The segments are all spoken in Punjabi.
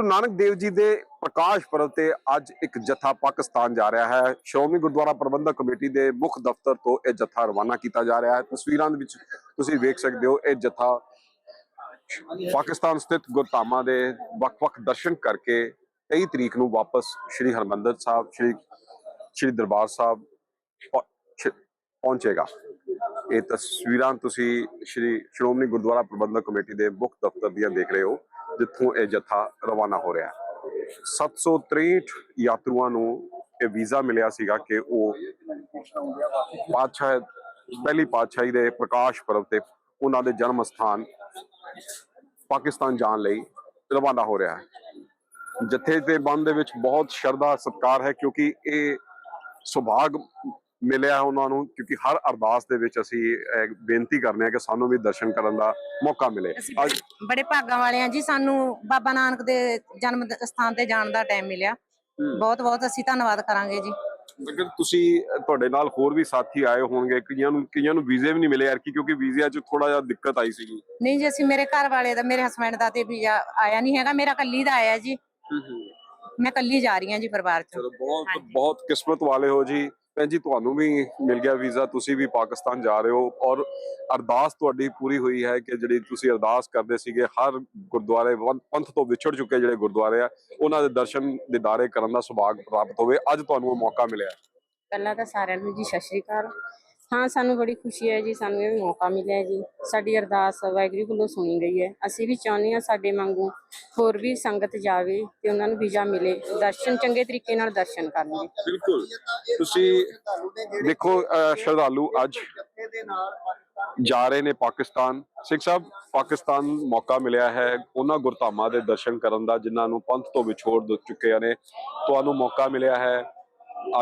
ਗੁਰੂ ਨਾਨਕ ਦੇਵ ਜੀ ਦੇ ਪ੍ਰਕਾਸ਼ ਪੁਰਬ ਤੇ ਅੱਜ ਇੱਕ ਜਥਾ ਪਾਕਿਸਤਾਨ ਜਾ ਰਿਹਾ ਹੈ। ਸ਼੍ਰੋਮਣੀ ਗੁਰਦੁਆਰਾ ਪ੍ਰਬੰਧਕ ਕਮੇਟੀ ਦੇ ਮੁੱਖ ਦਫ਼ਤਰ ਤੋਂ ਇਹ ਜਥਾ ਰਵਾਨਾ ਕੀਤਾ ਜਾ ਰਿਹਾ ਹੈ। ਤਸਵੀਰਾਂ ਦੇ ਵਿੱਚ ਤੁਸੀਂ ਵੇਖ ਸਕਦੇ ਹੋ, ਇਹ ਜਥਾ ਪਾਕਿਸਤਾਨ ਸਥਿਤ ਗੁਰਧਾਮਾਂ ਦੇ ਵੱਖ-ਵੱਖ ਦਰਸ਼ਨ ਕਰਕੇ 23 ਤਰੀਕ ਨੂੰ ਵਾਪਸ ਸ਼੍ਰੀ ਹਰਮੰਦਰ ਸਾਹਿਬ, ਸ਼੍ਰੀ ਸ਼੍ਰੀ ਦਰਬਾਰ ਸਾਹਿਬ ਪਹੁੰਚੇਗਾ। ਇਹ ਤਸਵੀਰਾਂ ਤੁਸੀਂ ਸ਼੍ਰੀ, ਸ਼੍ਰੋਮਣੀ ਗੁਰਦੁਆਰਾ ਪ੍ਰਬੰਧਕ ਕਮੇਟੀ ਦੇ ਮੁੱਖ ਦਫ਼ਤਰ ਦੀਆਂ ਦੇਖ ਰਹੇ ਹੋ। ਜਿੱਥੋਂ ਇਹ ਜਥਾ ਰਵਾਨਾ ਹੋ ਰਿਹਾ ਹੈ। 763 ਯਾਤਰੂਆਂ ਨੂੰ ਇਹ ਵੀਜ਼ਾ ਮਿਲਿਆ ਸੀਗਾ ਕਿ ਉਹ ਪਾਤਸ਼ਾਹ, ਪਹਿਲੀ ਪਾਤਸ਼ਾਹੀ ਦੇ ਪ੍ਰਕਾਸ਼ ਪੁਰਬ ਤੇ ਉਹਨਾਂ ਦੇ ਜਨਮ ਸਥਾਨ ਪਾਕਿਸਤਾਨ ਜਾਣ ਲਈ ਰਵਾਨਾ ਹੋ ਰਿਹਾ ਹੈ। ਜਥੇ ਦੇ ਬੰਦ ਦੇ ਵਿੱਚ ਬਹੁਤ ਸ਼ਰਧਾ, ਸਤਿਕਾਰ ਹੈ ਕਿਉਂਕਿ ਇਹ ਸੁਭਾਗ ਮਿਲਿਆ ਉਹਨਾਂ ਨੂੰ ਕਿਉਂਕਿ ਹਰ ਅਰਦਾਸ ਦੇ ਵਿੱਚ ਅਸੀਂ ਬੇਨਤੀ ਕਰਨੇ ਆ ਕਿ ਸਾਨੂੰ ਵੀ ਦਰਸ਼ਨ ਕਰਨ ਦਾ ਮੌਕਾ ਮਿਲੇ। ਅੱਜ ਬੜੇ- ਭਾਗਾਂ ਵਾਲੇ ਆ ਜੀ ਸਾਨੂੰ ਬਾਬਾ ਨਾਨਕ ਦੇ ਜਨਮ ਸਥਾਨ ਤੇ ਜਾਣ ਦਾ ਟਾਈਮ ਮਿਲਿਆ। ਬਹੁਤ ਬਹੁਤ ਅਸੀਂ ਧੰਨਵਾਦ ਕਰਾਂਗੇ ਜੀ। ਅਗਰ ਤੁਸੀਂ ਤੁਹਾਡੇ ਨਾਲ ਹੋਰ ਵੀ ਸਾਥੀ ਆਏ ਹੋਣਗੇ ਕਈਆਂ ਨੂੰ ਕਈਆਂ ਨੂੰ ਵੀਜ਼ੇ ਵੀ ਨਹੀਂ ਮਿਲੇ ਯਾਰ ਕਿ ਕਿਉਂਕਿ ਵੀਜ਼ਿਆਂ 'ਚ ਥੋੜਾ ਜਿਹਾ ਦਿੱਕਤ ਆਈ ਸੀਗੀ। ਨਹੀਂ ਜੀ ਅਸੀਂ ਮੇਰੇ ਘਰ ਵਾਲੇ ਦਾ ਮੇਰੇ ਹਸਬੰਡ ਦਾ ਤੇ ਵੀਜ਼ਾ ਆਇਆ ਨਹੀਂ ਹੈਗਾ ਮੇਰਾ ਕੱਲੀ ਦਾ ਆਇਆ ਜੀ। ਮੈਂ ਕੱਲੀ ਜਾ ਰਹੀ ਹਾਂ ਜੀ ਪਰਿਵਾਰ ਚ। ਚਲੋ ਬਹੁਤ ਬਹੁਤ ਕਿਸਮਤ ਵਾਲੇ ਹੋ ਜੀ। ਭੈਣ ਜੀ ਤੁਹਾਨੂੰ ਵੀ ਮਿਲ ਗਿਆ ਵੀਜ਼ਾ ਤੁਸੀਂ ਵੀ ਪਾਕਿਸਤਾਨ ਜਾ ਰਹੇ ਹੋ ਔਰ ਅਰਦਾਸ ਤੁਹਾਡੀ ਪੂਰੀ ਹੋਈ ਹੈ ਕਿ ਜਿਹੜੀ ਤੁਸੀਂ ਅਰਦਾਸ ਕਰਦੇ ਸੀਗੇ ਹਰ ਗੁਰਦੁਆਰੇ ਪੰਥ ਤੋਂ ਵਿਛੜ ਚੁੱਕੇ ਜਿਹੜੇ ਗੁਰਦੁਆਰੇ ਆ ਉਹਨਾਂ ਦੇ ਦਰਸ਼ਨ ਦਿਦਾਰੇ ਕਰਨ ਦਾ ਸੁਭਾਗ ਪ੍ਰਾਪਤ ਹੋਵੇ। ਅੱਜ ਤੁਹਾਨੂੰ ਉਹ ਮੌਕਾ ਮਿਲਿਆ। ਪਹਿਲਾਂ ਤਾਂ ਸਾਰਿਆਂ ਨੂੰ ਜੀ ਸਤਿ ਸ਼੍ਰੀ ਅਕਾਲ। ਹਾਂ, ਸਾਨੂੰ ਬੜੀ ਖੁਸ਼ੀ ਹੈ ਜੀ, ਸਾਨੂੰ ਇਹ ਮੌਕਾ ਮਿਲਿਆ ਜੀ। ਸਾਡੀ ਅਰਦਾਸ ਵਾਹਿਗੁਰੂ ਵੱਲੋਂ ਸੁਣੀ ਗਈ ਹੈ। ਅਸੀਂ ਵੀ ਚਾਹੁੰਦੇ ਹਾਂ ਸਾਡੇ ਵਾਂਗੂ ਹੋਰ ਵੀ ਸੰਗਤ ਜਾਵੇ ਤੇ ਉਹਨਾਂ ਨੂੰ ਵੀਜ਼ਾ ਮਿਲੇ। ਦਰਸ਼ਨ ਚੰਗੇ ਤਰੀਕੇ ਨਾਲ ਦਰਸ਼ਨ ਕਰਨ ਜੀ ਬਿਲਕੁਲ। ਤੁਸੀਂ ਦੇਖੋ ਸ਼ਰਧਾਲੂ ਅੱਜ ਜਾ ਰਹੇ ਨੇ ਪਾਕਿਸਤਾਨ। ਸਿੱਖ ਸਾਹਿਬ, ਪਾਕਿਸਤਾਨ ਮੌਕਾ ਮਿਲਿਆ ਹੈ ਉਹਨਾਂ ਗੁਰਧਾਮਾਂ ਦੇ ਦਰਸ਼ਨ ਕਰਨ ਦਾ, ਜਿਨ੍ਹਾਂ ਨੂੰ ਪੰਥ ਤੋਂ ਵਿਛੋੜ ਦ- ਚੁੱਕੇ ਨੇ। ਤੁਹਾਨੂੰ ਮੌਕਾ ਮਿਲਿਆ ਹੈ।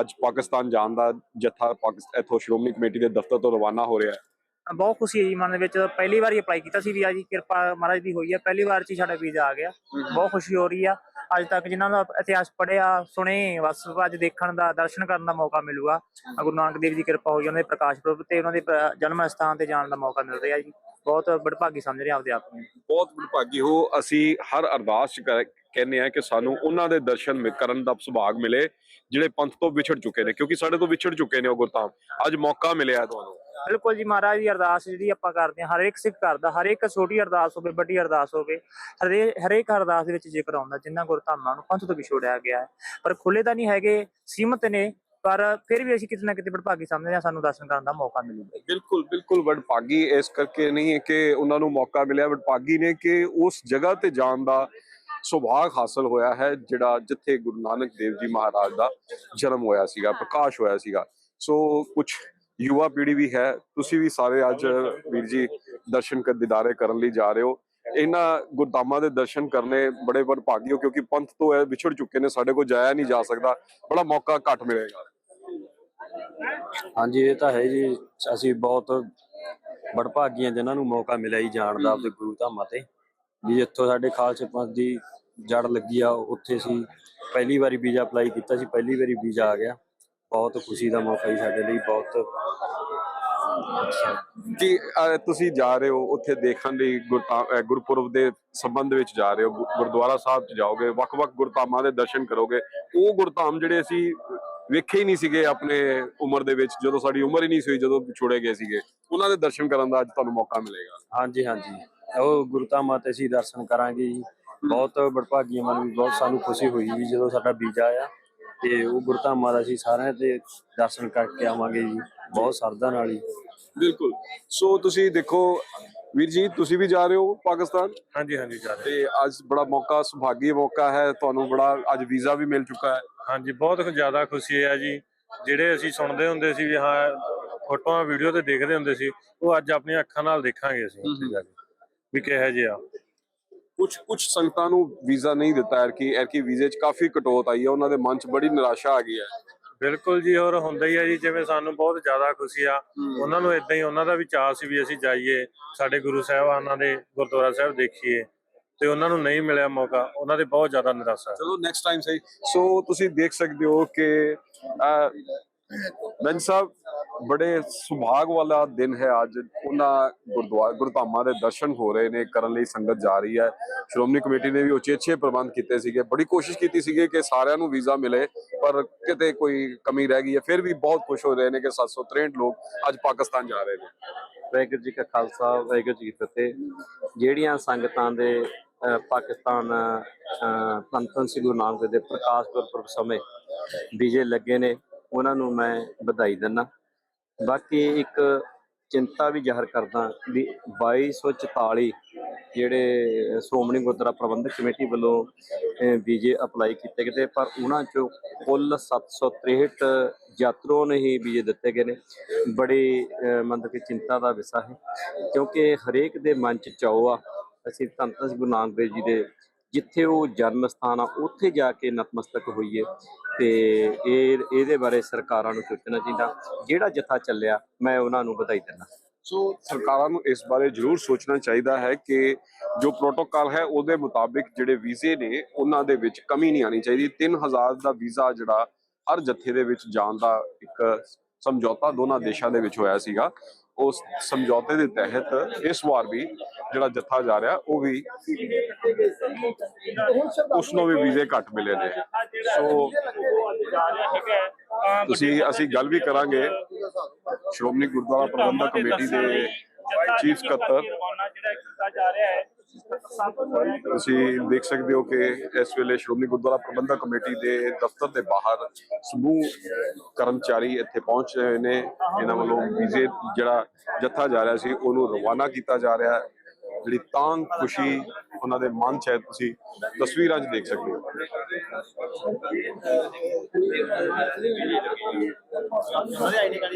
ਅੱਜ ਪਾਕਿਸਤਾਨ ਜਾਣ ਦਾ ਜਥਾ ਪਾਕਿਸਤਾਨ ਇਥੋਂ ਸ਼੍ਰੋਮਣੀ ਕਮੇਟੀ ਦੇ ਦਫ਼ਤਰ ਤੋਂ ਰਵਾਨਾ ਹੋ ਰਿਹਾ ਹੈ। ਬਹੁਤ ਖੁਸ਼ੀ ਹੈ ਜੀ ਮਨ ਦੇ ਵਿੱਚ ਪਹਿਲੀ ਵਾਰੀ ਅਪਲਾਈ ਕੀਤਾ ਸੀ ਵੀਜ਼ਾ ਜੀ ਕਿਰਪਾ ਮਹਾਰਾਜ ਦੀ ਹੋਈ ਹੈ ਪਹਿਲੀ ਵਾਰ ਚ ਸਾਡਾ ਵੀਜ਼ਾ ਆ ਗਿਆ। ਬਹੁਤ ਖੁਸ਼ੀ ਹੋ ਰਹੀ ਆ ਅੱਜ ਤੱਕ ਜਿਨ੍ਹਾਂ ਦਾ ਇਤਿਹਾਸ ਪੜਿਆ ਸੁਣੇ ਬਸ ਅੱਜ ਦੇਖਣ ਦਾ ਦਰਸ਼ਨ ਕਰਨ ਦਾ ਮੌਕਾ ਮਿਲੂਗਾ। ਗੁਰੂ ਨਾਨਕ ਦੇਵ ਜੀ ਦੀ ਕਿਰਪਾ ਹੋਈ ਉਹਨਾਂ ਦੇ ਪ੍ਰਕਾਸ਼ ਪੁਰਬ ਤੇ ਉਹਨਾਂ ਦੇ ਜਨਮ ਸਥਾਨ ਤੇ ਜਾਣ ਦਾ ਮੌਕਾ ਮਿਲ ਰਿਹਾ ਜੀ। ਬਹੁਤ ਬੜਭਾਗੀ ਸਮਝ ਰਹੇ ਆਪਦੇ ਆਪ ਨੂੰ। ਬਹੁਤ ਭਾਗੀ ਹੋ ਅਸੀਂ ਹਰ ਅਰਦਾਸ ਕਹਿੰਦੇ ਆ ਕਿ ਸਾਨੂੰ ਉਹਨਾਂ ਦੇ ਦਰਸ਼ਨ ਕਰਨ ਦਾ ਸੁਭਾਗ ਮਿਲੇ ਜਿਹੜੇ ਪੰਥ ਤੋਂ ਵਿਛੜ ਚੁੱਕੇ ਨੇ ਕਿਉਂਕਿ ਸਾਡੇ ਤੋਂ ਵਿਛੜ ਚੁੱਕੇ ਨੇ ਉਹ ਗੁਰਧਾਮ। ਅੱਜ ਮੌਕਾ ਮਿਲਿਆ ਤੁਹਾਨੂੰ। ਬਿਲਕੁਲ ਜੀ ਮਹਾਰਾਜ ਦੀ ਅਰਦਾਸ ਜਿਹੜੀ ਆਪਾਂ ਕਰਦੇ ਹਾਂ ਹਰੇਕ ਸਿੱਖ ਕਰਦਾ ਹਰੇਕ ਛੋਟੀ ਅਰਦਾਸ ਹੋਵੇ ਵੱਡੀ ਅਰਦਾਸ ਹੋਵੇ ਹਰੇ ਹਰੇਕ ਅਰਦਾਸ ਦੇ ਵਿੱਚ ਜ਼ਿਕਰ ਆਉਂਦਾ ਜਿਨ੍ਹਾਂ ਗੁਰਧਾਮਾਂ ਨੂੰ ਪੰਥ ਤੋਂ ਵਿਛੋੜਿਆ ਗਿਆ ਹੈ। ਪਰ ਖੁੱਲੇ ਤਾਂ ਨਹੀਂ ਹੈਗੇ ਸੀਮਤ ਨੇ ਪਰ ਫਿਰ ਵੀ ਅਸੀਂ ਕਿਤੇ ਨਾ ਕਿਤੇ ਵਡਭਾਗੀ ਸਮਝਦੇ ਹਾਂ ਸਾਨੂੰ ਦਰਸ਼ਨ ਕਰਨ ਦਾ ਮੌਕਾ ਮਿਲੂਗਾ ਬਿਲਕੁਲ ਬਿਲਕੁਲ ਵਡਭਾਗੀ ਇਸ ਕਰਕੇ ਨਹੀਂ ਹੈ ਕਿ ਉਹਨਾਂ ਨੂੰ ਮੌਕਾ ਮਿਲਿਆ ਵਡਭਾਗੀ ਨੇ ਕਿ ਉਸ ਜਗ੍ਹਾ ਤੇ ਜਾਣ ਦਾ ਸੁਭਾਗ ਹਾਸਲ ਹੋਇਆ ਹੈ, ਜਿਹੜਾ ਜਿੱਥੇ ਗੁਰੂ ਨਾਨਕ ਦੇਵ ਜੀ ਮਹਾਰਾਜ ਦਾ ਜਨਮ ਹੋਇਆ ਸੀਗਾ, ਪ੍ਰਕਾਸ਼ ਹੋਇਆ ਸੀਗਾ। ਸੋ ਕੁਝ ਯੁਵਾ ਪੀੜ੍ਹੀ ਵੀ ਹੈ, ਤੁਸੀਂ ਵੀ ਸਾਰੇ ਅੱਜ ਵੀਰ ਜੀ ਦਰਸ਼ਨ ਕਰ ਦਿਦਾਰੇ ਕਰਨ ਲਈ ਜਾ ਰਹੇ ਹੋ। ਇਹਨਾਂ ਗੁਰਧਾਮਾਂ ਦੇ ਦਰਸ਼ਨ ਕਰਨੇ ਬੜੇ ਵਡਭਾਗੀ ਹੋ, ਕਿਉਂਕਿ ਪੰਥ ਤੋਂ ਇਹ ਵਿਛੜ ਚੁੱਕੇ ਨੇ, ਸਾਡੇ ਕੋਲ ਜਾਇਆ ਨਹੀਂ ਜਾ ਸਕਦਾ। ਬੜਾ ਮੌਕਾ ਘੱਟ ਮਿਲੇਗਾ। ਹਾਂਜੀ, ਇਹ ਤਾਂ ਹੈ ਜੀ। ਅਸੀਂ ਬਹੁਤ ਬੜਭਾਗੀ ਹਾਂ ਜਿਨ੍ਹਾਂ ਨੂੰ ਮੌਕਾ ਮਿਲਿਆ ਜੀ ਜਾਣ ਦਾ ਆਪਣੇ ਗੁਰੂ ਧਾਮਾਂ ਤੇ। ਵੀ ਜਿੱਥੋਂ ਸਾਡੇ ਖਾਲਸੇ ਪੰਥ ਦੀ ਜੜ ਲੱਗੀ ਆ ਉੱਥੇ ਅਸੀਂ ਪਹਿਲੀ ਵਾਰੀ ਵੀਜ਼ਾ ਅਪਲਾਈ ਕੀਤਾ ਸੀ ਪਹਿਲੀ ਵਾਰੀ ਵੀਜ਼ਾ ਆ ਗਿਆ। ਬਹੁਤ ਖੁਸ਼ੀ ਦਾ ਮੌਕਾ ਜੀ ਸਾਡੇ ਲਈ ਬਹੁਤ ਅਹ, ਤੁਸੀਂ ਜਾ ਰਹੇ ਹੋ ਉੱਥੇ ਦੇਖਣ ਲਈ ਗੁਰਤਾ- ਅਹ, ਗੁਰਪੁਰਬ ਦੇ ਸੰਬੰਧ ਵਿੱਚ ਜਾ ਰਹੇ ਹੋ ਗੁ- ਗੁਰਦੁਆਰਾ ਸਾਹਿਬ ਚ ਜਾਓਗੇ ਵੱਖ-ਵੱਖ ਗੁਰਧਾਮਾਂ ਦੇ ਦਰਸ਼ਨ ਕਰੋਗੇ। ਉਹ ਗੁਰਧਾਮ ਜਿਹੜੇ ਅਸੀਂ ਵੇਖੇ ਹੀ ਨਹੀਂ ਸੀਗੇ ਆਪਣੇ ਉਮਰ ਦੇ ਵਿੱਚ ਜਦੋਂ ਸਾਡੀ ਉਮਰ ਹੀ ਨਹੀਂ ਸੀ ਹੋਈ ਜਦੋਂ ਛੋੜੇ ਗਏ ਸੀਗੇ। ਉਹਨਾਂ ਦੇ ਦਰਸ਼ਨ ਕਰਨ ਦਾ ਅੱਜ ਤੁਹਾਨੂੰ ਮੌਕਾ ਮਿਲੇਗਾ। ਹਾਂਜੀ ਹਾਂਜੀ। ਉਹ ਗੁਰੂ ਧਾਮਾਂ ਤੇ ਅਸੀਂ ਦਰਸ਼ਨ ਕਰਾਂਗੇ ਜੀ। ਬਹੁਤ ਬੜਭਾਗੀ ਮਨ ਵੀ ਬਹੁਤ ਸਾਨੂੰ ਖੁਸ਼ੀ ਹੋਈ ਵੀ ਜਦੋਂ ਸਾਡਾ ਵੀਜ਼ਾ ਆਇਆ। ਤੇ ਉਹ ਗੁਰੂ ਧਾਮਾਂ ਦਾ ਅਸੀਂ ਸਾਰਿਆਂ ਤੇ ਦਰਸ਼ਨ ਕਰਕੇ ਆਵਾਂਗੇ ਜੀ ਬਹੁਤ ਸਰਦਾ ਨਾਲ ਹੀ ਬਿਲਕੁਲ। ਸੋ ਤੁਸੀਂ ਦੇਖੋ ਵੀਰ ਜੀ ਤੁਸੀਂ ਵੀ ਜਾ ਰਹੇ ਹੋ ਪਾਕਿਸਤਾਨ? ਹਾਂਜੀ ਹਾਂਜੀ ਜਾ ਰਹੇ ਤੇ ਅੱਜ ਬੜਾ ਮੌਕਾ ਸੁਭਾਗੀ ਮੌਕਾ ਹੈ ਤੁਹਾਨੂੰ ਬੜਾ ਅੱਜ ਵੀਜ਼ਾ ਵੀ ਮਿਲ ਚੁੱਕਾ ਹੈ। ਹਾਂਜੀ ਬਹੁਤ ਜ਼ਿਆਦਾ ਖੁਸ਼ੀ ਹੈ ਜੀ। ਜਿਹੜੇ ਅਸੀਂ ਸੁਣਦੇ ਹੁੰਦੇ ਸੀ ਵੀ ਹਾਂ ਫੋਟੋਆਂ ਵੀਡੀਓ ਤੇ ਦੇਖਦੇ ਹੁੰਦੇ ਸੀ ਉਹ ਅੱਜ ਆਪਣੀਆਂ ਅੱਖਾਂ ਨਾਲ ਦੇਖਾਂਗੇ ਅਸੀਂ ਉੱਥੇ ਜਾ ਕੇ। ਵੀ ਕਿਹੋ ਜਿਹਾ ਕੁਝ ਕੁਝ ਸੰਗਤਾਂ ਨੂੰ ਵੀਜ਼ਾ ਨਹੀਂ ਦਿੱਤਾ ਹੈ ਕਿ ਐਰਕੀ ਵੀਜ਼ੇ 'ਚ ਕਾਫੀ ਕਟੌਤ ਆਈ ਹੈ ਉਹਨਾਂ ਦੇ ਮਨ 'ਚ ਬੜੀ ਨਿਰਾਸ਼ਾ ਆ ਗਈ ਹੈ ਬਿਲਕੁਲ ਜੀ ਹੋਰ ਹੁੰਦਾ ਹੀ ਹੈ ਜੀ ਜਿਵੇਂ ਸਾਨੂੰ ਬਹੁਤ ਜ਼ਿਆਦਾ ਖੁਸ਼ੀ ਆ। ਉਹਨਾਂ ਨੂੰ ਇਦਾਂ ਹੀ ਉਹਨਾਂ ਦਾ ਵੀ ਚਾਅ ਸੀ ਵੀ ਅਸੀਂ ਜਾਈਏ ਸਾਡੇ ਗੁਰੂ ਸਾਹਿਬਾਨਾਂ ਦੇ ਗੁਰਦੁਆਰਾ ਸਾਹਿਬ ਦੇਖੀਏ ਤੇ ਉਹਨਾਂ ਨੂੰ ਨਹੀਂ ਮਿਲਿਆ ਮੌਕਾ ਉਹਨਾਂ ਦੇ ਬਹੁਤ ਜ਼ਿਆਦਾ ਨਿਰਾਸ਼ਾ। ਚਲੋ ਨੈਕਸਟ ਟਾਈਮ ਸਹੀ। ਸੋ ਤੁਸੀਂ ਦੇਖ ਸਕਦੇ ਹੋ ਕਿ ਬੈਂਸ ਸਾਹਿਬ ਬੜੇ ਸੁਭਾਗ ਵਾਲਾ ਦਿਨ ਹੈ ਅੱਜ। ਉਹਨਾਂ ਗੁਰਦੁਆਰਾ ਗੁਰਧਾਮਾਂ ਦੇ ਦਰਸ਼ਨ ਹੋ ਰਹੇ ਨੇ ਕਰਨ ਲਈ ਸੰਗਤ ਜਾ ਰਹੀ ਹੈ। ਸ਼੍ਰੋਮਣੀ ਕਮੇਟੀ ਨੇ ਵੀ ਉਚੇਚੇ ਪ੍ਰਬੰਧ ਕੀਤੇ ਸੀਗੇ। ਬੜੀ ਕੋਸ਼ਿਸ਼ ਕੀਤੀ ਸੀਗੀ ਕਿ ਸਾਰਿਆਂ ਨੂੰ ਵੀਜ਼ਾ ਮਿਲੇ ਪਰ ਕਿਤੇ ਕੋਈ ਕਮੀ ਰਹਿ ਗਈ ਹੈ। ਫਿਰ ਵੀ ਬਹੁਤ ਖੁਸ਼ ਹੋ ਰਹੇ ਨੇ ਕਿ 763 ਲੋਕ ਅੱਜ ਪਾਕਿਸਤਾਨ ਜਾ ਰਹੇ ਨੇ। ਵਾਹਿਗੁਰੂ ਜੀ ਕਾ ਖਾਲਸਾ ਵਾਹਿਗੁਰੂ ਜੀ ਕੀ ਫਤਿਹ। ਜਿਹੜੀਆਂ ਸੰਗਤਾਂ ਦੇ ਪਾਕਿਸਤਾਨ ਅਹ, ਧੰਨ ਸ੍ਰੀ ਗੁਰੂ ਨਾਨਕ ਦੇਵ ਦੇ ਪ੍ਰਕਾਸ਼ ਪੁਰਬ ਸਮੇਂ ਵੀਜ਼ੇ ਲੱਗੇ ਨੇ ਉਹਨਾਂ ਨੂੰ ਮੈਂ ਵਧਾਈ ਦਿੰਦਾ। ਬਾਕੀ ਇੱਕ ਚਿੰਤਾ ਵੀ ਜ਼ਾਹਰ ਕਰਦਾ ਵੀ 2244 ਜਿਹੜੇ ਸ਼੍ਰੋਮਣੀ ਗੁਰਦੁਆਰਾ ਪ੍ਰਬੰਧਕ ਕਮੇਟੀ ਵੱਲੋਂ ਵੀਜ਼ੇ ਅਪਲਾਈ ਕੀਤੇ ਗਏ ਪਰ ਉਹਨਾਂ ਚੋਂ ਕੁੱਲ 763 ਯਾਤਰੂਆਂ ਨੇ ਹੀ ਵੀਜ਼ੇ ਦਿੱਤੇ ਗਏ ਨੇ। ਬੜੀ ਅਹ, ਮਤਲਬ ਕਿ ਚਿੰਤਾ ਦਾ ਵਿਸ਼ਾ ਹੈ ਕਿਉਂਕਿ ਹਰੇਕ ਦੇ ਮਨ ਚ ਚਾਅ ਆ ਅਸੀਂ ਧੰਨ ਗੁਰੂ ਨਾਨਕ ਦੇਵ ਜੀ ਦੇ ਜਿੱਥੇ ਉਹ ਜਨਮ ਸਥਾਨ ਆ ਉੱਥੇ ਜਾ ਕੇ ਨਤਮਸਤਕ ਹੋਈਏ। ਤੇ ਇਹ, ਇਹਦੇ ਬਾਰੇ ਸਰਕਾਰਾਂ ਨੂੰ ਸੋਚਣਾ ਚਾਹੀਦਾ। ਜਿਹੜਾ ਜਥਾ ਚੱਲਿਆ, ਮੈਂ ਉਹਨਾਂ ਨੂੰ ਵਧਾਈ ਦਿੰਦਾ। ਸੋ ਸਰਕਾਰਾਂ ਨੂੰ ਇਸ ਬਾਰੇ ਜ਼ਰੂਰ ਸੋਚਣਾ ਚਾਹੀਦਾ ਹੈ ਕਿ ਜੋ ਪ੍ਰੋਟੋਕਾਲ ਹੈ, ਉਹਦੇ ਮੁਤਾਬਿਕ ਜਿਹੜੇ ਵੀਜ਼ੇ ਨੇ, ਉਹਨਾਂ ਦੇ ਵਿੱਚ ਕਮੀ ਨਹੀਂ ਆਣੀ ਚਾਹੀਦੀ। 3000 ਦਾ ਵੀਜ਼ਾ ਜਿਹੜਾ ਹਰ ਜੱਥੇ ਦੇ ਵਿੱਚ ਜਾਣ ਦਾ ਇੱਕ ਸਮਝੌਤਾ ਦੋਨਾਂ ਦੇਸ਼ਾਂ ਦੇ ਵਿੱਚ ਹੋਇਆ ਸੀਗਾ। ਉਸ ਸਮਝੌਤੇ ਦੇ ਤਹਿਤ ਇਸ ਵਾਰ ਵੀ ਜਿਹੜਾ ਜੱਥਾ ਜਾ ਰਿਹਾ, ਉਹ ਵੀ ਉਸ ਨੂੰ ਵੀ ਵੀਜ਼ੇ ਘੱਟ ਮਿਲੇ ਨੇ। ਸੋ ਤੁਸੀਂ, ਅਸੀਂ ਗੱਲ ਵੀ ਕਰਾਂਗੇ। ਸ਼੍ਰੋਮਣੀ ਗੁਰਦੁਆਰਾ ਪ੍ਰਬੰਧਕ ਕਮੇਟੀ ਦੇ ਚੀਫ ਸਕੱਤਰ ਤੁਸੀਂ ਦੇਖ ਸਕਦੇ ਹੋ ਕਿ ਇਸ ਵੇਲੇ ਸ਼੍ਰੋਮਣੀ ਗੁਰਦੁਆਰਾ ਪ੍ਰਬੰਧਕ ਕਮੇਟੀ ਦੇ ਦਫ਼ਤਰ ਦੇ ਬਾਹਰ ਸਮੂਹ ਕਰਮਚਾਰੀ ਇੱਥੇ ਪਹੁੰਚ ਰਹੇ ਨੇ। ਇਹਨਾਂ ਵੱਲੋਂ ਵੀਜ਼ੇ ਜਿਹੜਾ ਜੱਥਾ ਜਾ ਰਿਹਾ ਸੀ, ਉਹਨੂੰ ਰਵਾਨਾ ਕੀਤਾ ਜਾ ਰਿਹਾ। ਹੈ ਜਿਹੜੀ ਤਾਂ ਖੁਸ਼ੀ ਉਹਨਾਂ ਦੇ ਮਨ ਚ ਹੈ, ਤੁਸੀਂ ਤਸਵੀਰਾਂ 'ਚ ਦੇਖ ਸਕਦੇ ਹੋ।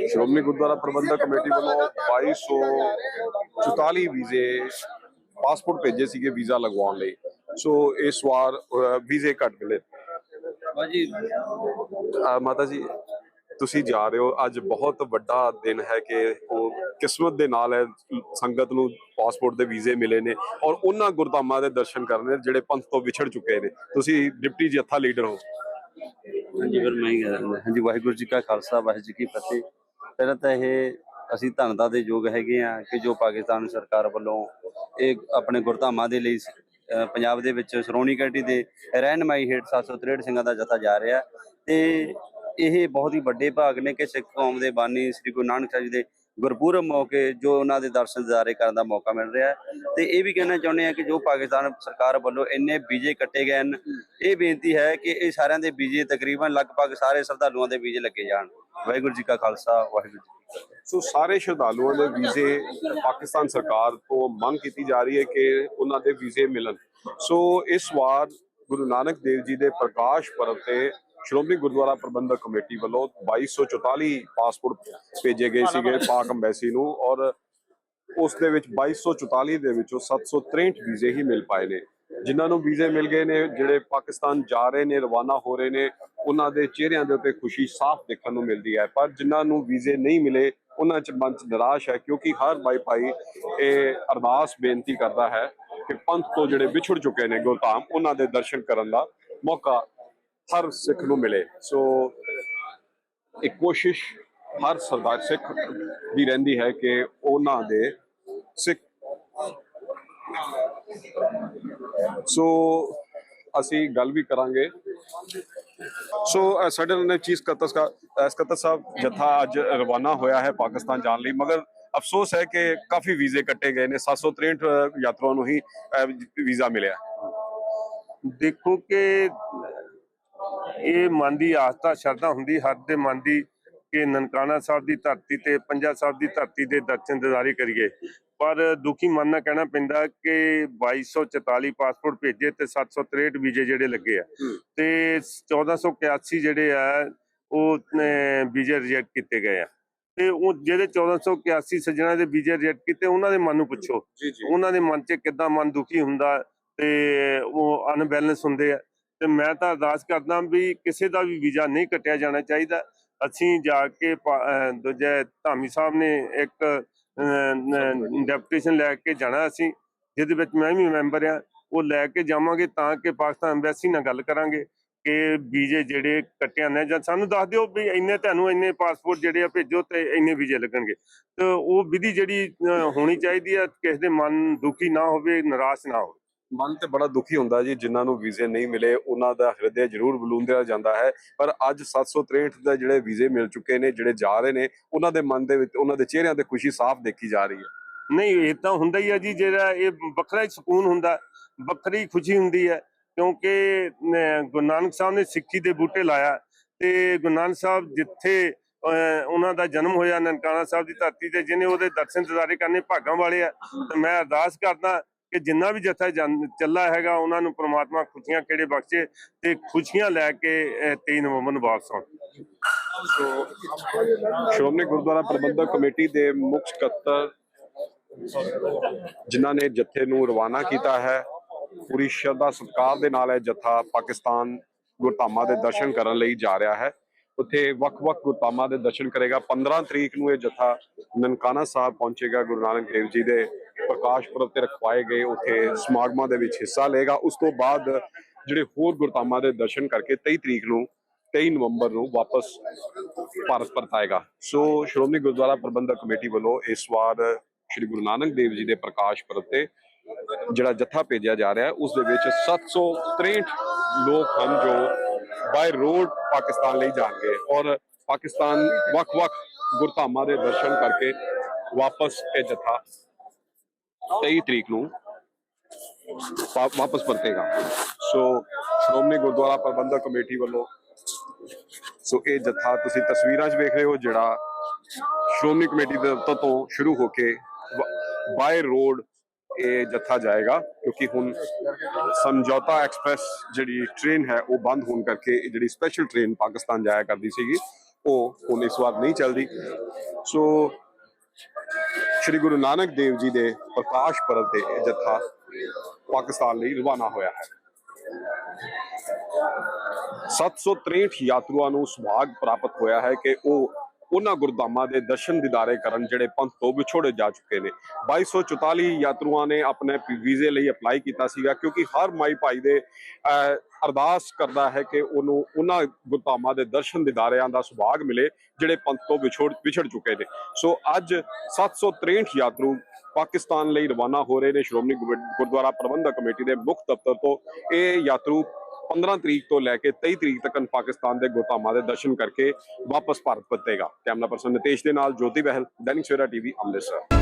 ਸ਼੍ਰੋਮਣੀ ਗੁਰਦੁਆਰਾ ਪ੍ਰਬੰਧਕ ਕਮੇਟੀ ਵੱਲੋਂ 2244 ਵੀਜ਼ੇ ਪਾਸਪੋਰਟ ਭੇਜੇ ਸੀਗੇ ਵੀਜ਼ਾ ਲਗਵਾਉਣ ਲਈ। ਸੋ ਇਸ ਵਾਰ ਵੀਜ਼ੇ ਘੱਟ ਮਿਲੇ। ਬਾਜੀ ਅਹ, ਮਾਤਾ ਜੀ ਤੁਸੀਂ ਜਾ ਰਹੇ ਹੋ। ਅੱਜ ਬਹੁਤ ਵੱਡਾ ਦਿਨ ਹੈ ਕਿ ਉਹ ਕਿਸਮਤ ਦੇ ਨਾਲ ਹੈ ਸੰਗਤ ਨੂੰ ਪਾਸਪੋਰਟ ਦੇ ਵੀਜ਼ੇ ਮਿਲੇ ਨੇ ਔਰ ਉਹਨਾਂ ਗੁਰਧਾਮਾਂ ਦੇ ਦਰਸ਼ਨ ਕਰਨੇ ਜਿਹੜੇ ਪੰਥ ਤੋਂ ਵਿਛੜ ਚੁੱਕੇ ਨੇ। ਤੁਸੀਂ ਡਿਪਟੀ ਜੱਥਾ ਲੀਡਰ ਹੋ। ਹਾਂਜੀ ਫਿਰ ਮੈਂ ਹੀ ਕਹਿ ਦਿੰਦਾ। ਹਾਂਜੀ ਵਾਹਿਗੁਰੂ ਜੀ ਕਾ ਖਾਲਸਾ ਵਾਹਿਗੁਰੂ ਜੀ ਕੀ ਫਤਿਹ। ਪਹਿਲਾਂ ਤਾਂ ਇਹ ਅਸੀਂ ਧੰਨਤਾ ਦੇ ਯੋਗ ਹੈਗੇ ਆ ਕਿ ਜੋ ਪਾਕਿਸਤਾਨ ਸਰਕਾਰ ਵੱਲੋਂ ਇਹ ਆਪਣੇ ਗੁਰਧਾਮਾਂ ਦੇ ਲਈ ਪੰਜਾਬ ਦੇ ਵਿੱਚ ਸ਼੍ਰੋਮਣੀ ਕਮੇਟੀ ਦੇ ਰਹਿਨਮਾਈ ਹੇਠ 763 ਸਿੰਘਾਂ ਦਾ ਜਥਾ ਜਾ ਰਿਹਾ ਤੇ ਇਹ ਬਹੁਤ ਹੀ ਵੱਡੇ ਭਾਗ ਨੇ ਕਿ ਸਿੱਖ ਕੌਮ ਦੇ ਬਾਨੀ ਸ੍ਰੀ ਗੁਰੂ ਨਾਨਕ ਸਾਹਿਬ ਜੀ ਦੇ ਗੁਰਪੁਰਬ ਮੌਕੇ ਜੋ ਉਹਨਾਂ ਦੇ ਦਰਸ਼ਨ ਦਿਦਾਰੇ ਕਰਨ ਦਾ ਮੌਕਾ ਮਿਲ ਰਿਹਾ ਹੈ। ਤੇ ਇਹ ਵੀ ਕਹਿਣਾ ਚਾਹੁੰਦੇ ਆ ਕਿ ਜੋ ਪਾਕਿਸਤਾਨ ਸਰਕਾਰ ਵੱਲੋਂ ਇੰਨੇ ਵੀਜ਼ੇ ਕੱਟੇ ਗਏ ਹਨ, ਇਹ ਬੇਨਤੀ ਹੈ ਕਿ ਇਹ ਸਾਰਿਆਂ ਦੇ ਵੀਜ਼ੇ ਤਕਰੀਬਨ ਲਗਭਗ ਸਾਰੇ ਸ਼ਰਧਾਲੂਆਂ ਦੇ ਵੀਜ਼ੇ ਲੱਗੇ ਜਾਣ। ਵਾਹਿਗੁਰੂ ਜੀ ਕਾ ਖਾਲਸਾ, ਵਾਹਿਗੁਰੂ ਜੀ ਸੋ ਸਾਰੇ ਸ਼ਰਧਾਲੂਆਂ ਦੇ ਵੀਜ਼ੇ ਪਾਕਿਸਤਾਨ ਸਰਕਾਰ ਤੋਂ ਮੰਗ ਕੀਤੀ ਜਾ ਰਹੀ ਹੈ ਕਿ ਉਹਨਾਂ ਦੇ ਵੀਜ਼ੇ ਮਿਲਣ। ਸੋ ਇਸ ਵਾਰ ਗੁਰੂ ਨਾਨਕ ਦੇਵ ਜੀ ਦੇ ਪ੍ਰਕਾਸ਼ ਪਰਬ ਤੇ ਸ਼੍ਰੋਮਣੀ ਗੁਰਦੁਆਰਾ ਪ੍ਰਬੰਧਕ ਕਮੇਟੀ ਵੱਲੋਂ 2244 ਪਾਸਪੋਰਟ ਭੇਜੇ ਗਏ ਸੀਗੇ ਪਾਕ ਅੰਬੈਸੀ ਨੂੰ ਔਰ ਉਸ ਦੇ ਵਿੱਚ 2244 ਦੇ ਵਿੱਚੋਂ 763 ਵੀਜ਼ੇ ਹੀ ਮਿਲ ਪਾਏ ਨੇ। ਜਿਨ੍ਹਾਂ ਨੂੰ ਵੀਜ਼ੇ ਮਿਲ ਗਏ ਨੇ, ਜਿਹੜੇ ਪਾਕਿਸਤਾਨ ਜਾ ਰਹੇ ਨੇ, ਰਵਾਨਾ ਹੋ ਰਹੇ ਨੇ, ਉਹਨਾਂ ਦੇ ਚਿਹਰਿਆਂ ਦੇ ਉੱਤੇ ਖੁਸ਼ੀ ਸਾਫ਼ ਦੇਖਣ ਨੂੰ ਮਿਲਦੀ ਹੈ। ਪਰ ਜਿਨ੍ਹਾਂ ਨੂੰ ਵੀਜ਼ੇ ਨਹੀਂ ਮਿਲੇ, ਉਹਨਾਂ ਚ ਮਨ ਚ ਨਿਰਾਸ਼ ਹੈ, ਕਿਉਂਕਿ ਹਰ ਭਾਈ ਭਾਈ ਇਹ ਅਰਦਾਸ ਬੇਨਤੀ ਕਰਦਾ ਹੈ ਕਿ ਪੰਥ ਤੋਂ ਜਿਹੜੇ ਵਿਛੜ ਚੁੱਕੇ ਨੇ ਗੁਰਧਾਮ, ਉਹਨਾਂ ਦੇ ਦਰਸ਼ਨ ਕਰਨ ਦਾ ਮੌਕਾ ਹਰ ਸਿੱਖ ਨੂੰ ਮਿਲੇ। ਸੋ ਇੱਕ ਕੋਸ਼ਿਸ਼ ਹਰ ਸਰਦਾਰ ਸਿੱਖ ਦੀ ਰਹਿੰਦੀ ਹੈ ਕਿ ਉਹਨਾਂ ਦੇ ਸਿੱਖ ਸੋ ਅਸੀਂ ਗੱਲ ਵੀ ਕਰਾਂਗੇ। ਸੋ ਸਾਡੇ ਨਾਲ ਚੀਫ ਸਕੱਤਰ ਸਕੱਤਰ ਸਾਹਿਬ, ਜਥਾ ਅੱਜ ਰਵਾਨਾ ਹੋਇਆ ਹੈ ਪਾਕਿਸਤਾਨ ਜਾਣ ਲਈ, ਮਗਰ ਅਫਸੋਸ ਹੈ ਕਿ ਕਾਫੀ ਵੀਜ਼ੇ ਕੱਟੇ ਗਏ ਨੇ 763 ਯਾਤਰੂਆਂ ਨੂੰ ਹੀ ਵੀਜ਼ਾ ਮਿਲਿਆ। ਦੇਖੋ ਕਿ ਇਹ ਮਨ ਦੀ ਆਸਥਾ ਸ਼ਰਧਾ ਹੁੰਦੀ ਹਰ ਦੇ ਮਨ ਦੀ ਕਿ ਨਨਕਾਣਾ ਸਾਹਿਬ ਦੀ ਧਰਤੀ ਤੇ ਪੰਜਾ ਸਾਹਿਬ ਦੀ ਧਰਤੀ ਦੇ ਦਰਸ਼ਨ ਦਿਦਾਰੀ ਕਰੀਏ। ਪਰ ਦੁਖੀ ਮਨ ਨਾਲ ਕਹਿਣਾ ਪੈਂਦਾ ਕਿ 2244 ਪਾਸਪੋਰਟ ਭੇਜੇ ਤੇ 763 ਵੀਜ਼ੇ ਜਿਹੜੇ ਲੱਗੇ ਆ। ਤੇ 1481 ਜਿਹੜੇ ਆ ਉਹ ਵੀਜ਼ੇ ਰਿਜੈਕਟ ਕੀਤੇ ਗਏ ਆ। ਤੇ ਉਹ ਜਿਹੜੇ 1481 ਸੱਜਣਾ ਦੇ ਵੀਜ਼ੇ ਰਿਜੈਕਟ ਕੀਤੇ ਉਹਨਾਂ ਦੇ ਮਨ ਨੂੰ ਪੁੱਛੋ। ਉਹਨਾਂ ਦੇ ਮਨ 'ਚ ਕਿੱਦਾਂ ਮਨ ਦੁਖੀ ਹੁੰਦਾ ਤੇ ਉਹ ਅਨਬੈਲੈਂਸ ਹੁੰਦੇ ਆ। ਤੇ ਮੈਂ ਤਾਂ ਅਰਦਾਸ ਕਰਦਾ ਵੀ ਕਿਸੇ ਦਾ ਵੀ ਵੀਜ਼ਾ ਨਹੀਂ ਕੱਟਿਆ ਜਾਣਾ ਚਾਹੀਦਾ। ਅਸੀਂ ਜਾ ਕੇ ਪਾ- ਦੂਜੇ ਧਾਮੀ ਸਾਹਿਬ ਨੇ ਇੱਕ ਡੈਪੂਟੇਸ਼ਨ ਲੈ ਕੇ ਜਾਣਾ ਅਸੀਂ, ਜਿਹਦੇ ਵਿੱਚ ਮੈਂ ਵੀ ਮੈਂਬਰ ਆ ਉਹ ਲੈ ਕੇ ਜਾਵਾਂਗੇ ਤਾਂ ਕਿ ਪਾਕਿਸਤਾਨ ਐਮਬੈਸੀ ਨਾਲ ਗੱਲ ਕਰਾਂਗੇ ਕਿ ਵੀਜ਼ੇ ਜਿਹੜੇ ਕੱਟਿਆ ਨੇ ਜਾਂ ਸਾਨੂੰ ਦੱਸ ਦਿਓ ਵੀ ਇੰਨੇ ਤੁਹਾਨੂੰ ਇੰਨੇ ਪਾਸਪੋਰਟ ਜਿਹੜੇ ਆ ਭੇਜੋ ਤੇ ਇੰਨੇ ਵੀਜ਼ੇ ਲੱਗਣਗੇ। ਤੇ ਉਹ ਵਿਧੀ ਜਿਹੜੀ ਹੋਣੀ ਚਾਹੀਦੀ ਆ, ਕਿਸੇ ਦੇ ਮਨ ਦੁਖੀ ਨਾ ਹੋਵੇ, ਨਿਰਾਸ਼ ਨਾ ਹੋਵੇ। ਮਨ ਤੇ ਬੜਾ ਦੁਖੀ ਹੁੰਦਾ ਜੀ, ਜਿਨ੍ਹਾਂ ਨੂੰ ਵੀਜ਼ੇ ਨਹੀਂ ਮਿਲੇ, ਉਹਨਾਂ ਦਾ ਹਿਰਦੇ ਜ਼ਰੂਰ ਬਲੂੰਦਿਆ ਜਾਂਦਾ ਹੈ। ਪਰ ਅੱਜ 763 ਦੇ ਜਿਹੜੇ ਵੀਜ਼ੇ ਮਿਲ ਚੁੱਕੇ ਨੇ, ਜਿਹੜੇ ਜਾ ਰਹੇ ਨੇ, ਉਹਨਾਂ ਦੇ ਮਨ ਦੇ ਵਿੱਚ, ਉਹਨਾਂ ਦੇ ਚਿਹਰਿਆਂ ਤੇ ਖੁਸ਼ੀ ਸਾਫ਼ ਦੇਖੀ ਜਾ ਰਹੀ ਹੈ। ਨਹੀਂ, ਇਹ ਤਾਂ ਹੁੰਦਾ ਹੀ ਹੈ ਜੀ, ਜਿਹੜਾ ਇਹ ਵੱਖਰਾ ਹੀ ਸਕੂਨ ਹੁੰਦਾ ਵੱਖਰੀ ਖੁਸ਼ੀ ਹੁੰਦੀ ਹੈ, ਕਿਉਂਕਿ ਗੁਰੂ ਨਾਨਕ ਸਾਹਿਬ ਨੇ ਸਿੱਖੀ ਦੇ ਬੂਟੇ ਲਾਇਆ ਤੇ ਗੁਰੂ ਨਾਨਕ ਸਾਹਿਬ ਜਿੱਥੇ ਉਹਨਾਂ ਦਾ ਜਨਮ ਹੋਇਆ, ਨਨਕਾਣਾ ਸਾਹਿਬ ਦੀ ਧਰਤੀ ਤੇ, ਜਿਹਨੇ ਉਹਦੇ ਦਰਸ਼ਨ ਦਿਦਾਰੇ ਕਰਨੇ ਭਾਗਾਂ ਵਾਲੇ ਆ, ਤੇ ਮੈਂ ਅਰਦਾਸ ਕਰਦਾ ਕਿ ਜਿੰਨਾ ਵੀ ਜਥਾ ਜਨ- ਚੱਲਾ ਹੈਗਾ ਉਹਨਾਂ ਨੂੰ ਪ੍ਰਮਾਤਮਾ ਖੁਸ਼ੀਆਂ ਕਿਹੜੇ ਬਖਸ਼ੇ ਤੇ ਖੁਸ਼ੀਆਂ ਲੈ ਕੇ ਅਹ, 23 ਨਵੰਬਰ ਨੂੰ ਵਾਪਸ ਆਉਣ। ਸ਼੍ਰੋਮਣੀ ਗੁਰਦੁਆਰਾ ਪ੍ਰਬੰਧਕ ਕਮੇਟੀ ਦੇ ਮੁੱਖ ਸਕੱਤਰ ਜਿਨ੍ਹਾਂ ਨੇ ਜਥੇ ਨੂੰ ਰਵਾਨਾ ਕੀਤਾ ਹੈ ਪੂਰੀ ਸ਼ਰਧਾ ਸਤਿਕਾਰ ਦੇ ਨਾਲ ਇਹ ਜਥਾ ਪਾਕਿਸਤਾਨ ਗੁਰਧਾਮਾਂ ਦੇ ਦਰਸ਼ਨ ਕਰਨ ਲਈ ਜਾ ਰਿਹਾ ਹੈ। ਉੱਥੇ ਵੱਖ-ਵੱਖ ਗੁਰਧਾਮਾਂ ਦੇ ਦਰਸ਼ਨ ਕਰੇਗਾ। 15 ਤਰੀਕ ਨੂੰ ਇਹ ਜਥਾ ਨਨਕਾਣਾ ਸਾਹਿਬ ਪਹੁੰਚੇਗਾ ਗੁਰੂ ਨਾਨਕ ਦੇਵ ਜੀ ਦੇ ਪ੍ਰਕਾਸ਼ ਪੁਰਬ ਤੇ ਰਖਵਾਏ ਗਏ, ਉੱਥੇ ਸਮਾਗਮਾਂ ਦੇ ਵਿੱਚ ਹਿੱਸਾ ਲਏਗਾ। ਉਸ ਤੋਂ ਬਾਅਦ ਜਿਹੜੇ ਹੋਰ ਗੁਰਧਾਮਾਂ ਦੇ ਦਰਸ਼ਨ ਕਰਕੇ 23 ਤਰੀਕ ਨੂੰ 23 ਨਵੰਬਰ ਨੂੰ ਵਾਪਸ ਭਾਰਤ ਪਰਤਾਏਗਾ ਸੋ ਸ਼੍ਰੋਮਣੀ ਗੁਰਦੁਆਰਾ ਪ੍ਰਬੰਧਕ ਕਮੇਟੀ ਵੱਲੋਂ ਇਸ ਵਾਰ ਸ੍ਰੀ ਗੁਰੂ ਨਾਨਕ ਦੇਵ ਜੀ ਦੇ ਪ੍ਰਕਾਸ਼ ਪੁਰਬ ਤੇ ਜਿਹੜਾ ਜੱਥਾ ਭੇਜਿਆ ਜਾ ਰਿਹਾ ਹੈ, ਉਸ ਦੇ ਵਿੱਚ 763 ਲੋਕ ਹਨ ਜੋ ਬਾਈ ਰੋਡ ਪਾਕਿਸਤਾਨ ਲਈ ਜਾਣਗੇ ਔਰ ਪਾਕਿਸਤਾਨ ਵੱਖ-ਵੱਖ ਗੁਰਧਾਮਾਂ ਦੇ ਦਰਸ਼ਨ ਕਰਕੇ ਵਾਪਸ ਇਹ ਜਥਾ 23 ਤਰੀਕ ਨੂੰ ਵਾਪਸ ਪਰਤੇਗਾ। ਸੋ, ਸ਼੍ਰੋਮਣੀ ਗੁਰਦੁਆਰਾ ਪ੍ਰਬੰਧਕ ਕਮੇਟੀ ਵੱਲੋਂ ਸੋ ਇਹ ਜਥਾ ਤੁਸੀਂ ਤਸਵੀਰਾਂ 'ਚ ਵੇਖ ਰਹੇ ਹੋ, ਜਿਹੜਾ ਸ਼੍ਰੋਮਣੀ ਕਮੇਟੀ ਦੇ ਦਫ਼ਤਰ ਤੋਂ ਸ਼ੁਰੂ ਹੋ ਕੇ ਬਾਏ ਰੋਡ ਇਹ ਜੱਥਾ ਜਾਏਗਾ, ਕਿਉਂਕਿ ਹੁਣ ਸਮਝੌਤਾ ਐਕਸਪ੍ਰੈਸ ਜਿਹੜੀ ਟ੍ਰੇਨ ਹੈ, ਉਹ ਬੰਦ ਹੋਣ ਕਰਕੇ ਇਹ ਜਿਹੜੀ ਸਪੈਸ਼ਲ ਟ੍ਰੇਨ ਪਾਕਿਸਤਾਨ ਜਾਇਆ ਕਰਦੀ ਸੀਗੀ, ਉਹ ਹੁਣ ਇਸ ਵਾਰ ਨਹੀਂ ਚੱਲਦੀ। ਸੋ ਸ਼੍ਰੀ ਗੁਰੂ ਨਾਨਕ ਦੇਵ ਜੀ ਦੇ ਪ੍ਰਕਾਸ਼ ਪਰਬ ਤੇ ਇਹ ਜਥਾ ਪਾਕਿਸਤਾਨ ਲਈ ਰਵਾਨਾ ਹੋਇਆ ਹੈ। 763 ਯਾਤਰੂਆਂ ਨੂੰ ਸੁਭਾਗ ਪ੍ਰਾਪਤ ਹੋਇਆ ਹੈ ਕਿ ਉਹ ਉਹਨਾਂ ਗੁਰਧਾਮਾਂ ਦੇ ਦਰਸ਼ਨ ਦਿਦਾਰੇ ਕਰਨ ਜਿਹੜੇ ਪੰਥ ਤੋਂ ਵਿਛੋੜੇ ਜਾ ਚੁੱਕੇ ਨੇ। 2244 ਯਾਤਰੂਆਂ ਨੇ ਆਪਣੇ ਵੀਜ਼ੇ ਲਈ ਅਪਲਾਈ ਕੀਤਾ ਸੀਗਾ ਕਿਉਂਕਿ ਹਰ ਮਾਈ ਭਾਈ ਦੇ ਅਰਦਾਸ ਕਰਦਾ ਹੈ ਕਿ ਉਹਨੂੰ ਉਹਨਾਂ ਗੁਰਧਾਮਾਂ ਦੇ ਦਰਸ਼ਨ ਦਿਦਾਰਿਆਂ ਦਾ ਸੁਭਾਗ ਮਿਲੇ ਜਿਹੜੇ ਪੰਥ ਤੋਂ ਵਿਛੋੜ ਵਿਛੜ ਚੁੱਕੇ ਨੇ। ਸੋ ਅੱਜ 763 ਯਾਤਰੂ ਪਾਕਿਸਤਾਨ ਲਈ ਰਵਾਨਾ ਹੋ ਰਹੇ ਨੇ। ਸ਼੍ਰੋਮਣੀ ਗੁਰ- ਗੁਰਦੁਆਰਾ ਪ੍ਰਬੰਧਕ ਕਮੇਟੀ ਦੇ ਮੁੱਖ ਦਫ਼ਤਰ ਤੋਂ ਇਹ ਯਾਤਰੂ 15 ਤਰੀਕ ਤੋਂ ਲੈ ਕੇ 23 ਤਰੀਕ ਤੱਕ ਪਾਕਿਸਤਾਨ ਦੇ ਗੁਰਧਾਮਾਂ ਦੇ ਦਰਸ਼ਨ ਕਰਕੇ ਵਾਪਸ ਭਾਰਤ ਪਰਤੇਗਾ। ਕੈਮਰਾ ਪਰਸਨ ਨਿਤੇਸ਼ ਦੇ ਨਾਲ ਜੋਤੀ ਬਹਿਲ, ਦੈਨਿਕ ਸਵੇਰਾ ਟੀਵੀ, ਅੰਮ੍ਰਿਤਸਰ।